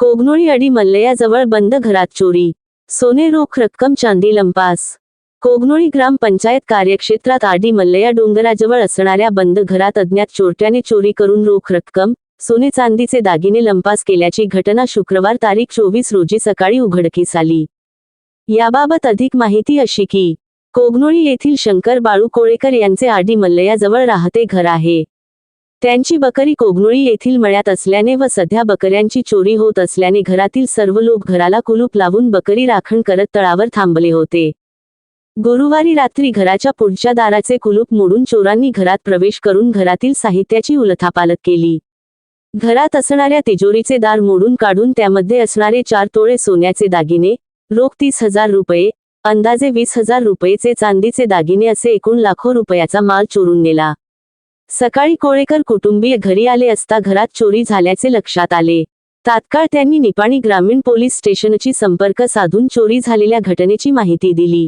कोगनोळी अडी मल्लयाजवळ बंद घरात चोरी. सोने रोख रक्कम चांदी लंपास. कोगनोळी ग्रामपंचायत कार्यक्षेत्रात आडी मल्लया डोंगराजवळ असणाऱ्या बंद घरात अज्ञात चोरट्याने चोरी करून रोख रक्कम सोने चांदीचे दागिने लंपास केल्याची घटना शुक्रवार तारीख चोवीस रोजी सकाळी उघडकीस आली. याबाबत अधिक माहिती अशी की कोगनोळी येथील शंकर बाळू कोळेकर यांचे आडी मल्लयाजवळ राहते घर आहे. त्यांची बकरी कोगनोळी येथील मळ्यात असल्याने व सध्या बकऱ्यांची चोरी होत असल्याने घरातील सर्व लोक घराला कुलूप लावून बकरी राखण करत तळावर थांबले होते. गुरुवारी रात्री घराच्या पुढच्या दाराचे कुलूप मोडून चोरांनी घरात प्रवेश करून घरातील साहित्याची उलथापालत केली. घरात असणाऱ्या तिजोरीचे दार मोडून काढून त्यामध्ये असणारे चार तोळे सोन्याचे दागिने रोख तीस हजार रुपये अंदाजे वीस हजार रुपयेचे चांदीचे दागिने असे एकूण लाखो रुपयाचा माल चोरून नेला. सकाळी कोळेकर कुटुंबीय घरी आले असता घरात चोरी झाल्याचे लक्षात आले. तात्काळ त्यांनी निपाणी ग्रामीण पोलीस स्टेशनची संपर्क साधून चोरी झालेल्या घटनेची माहिती दिली.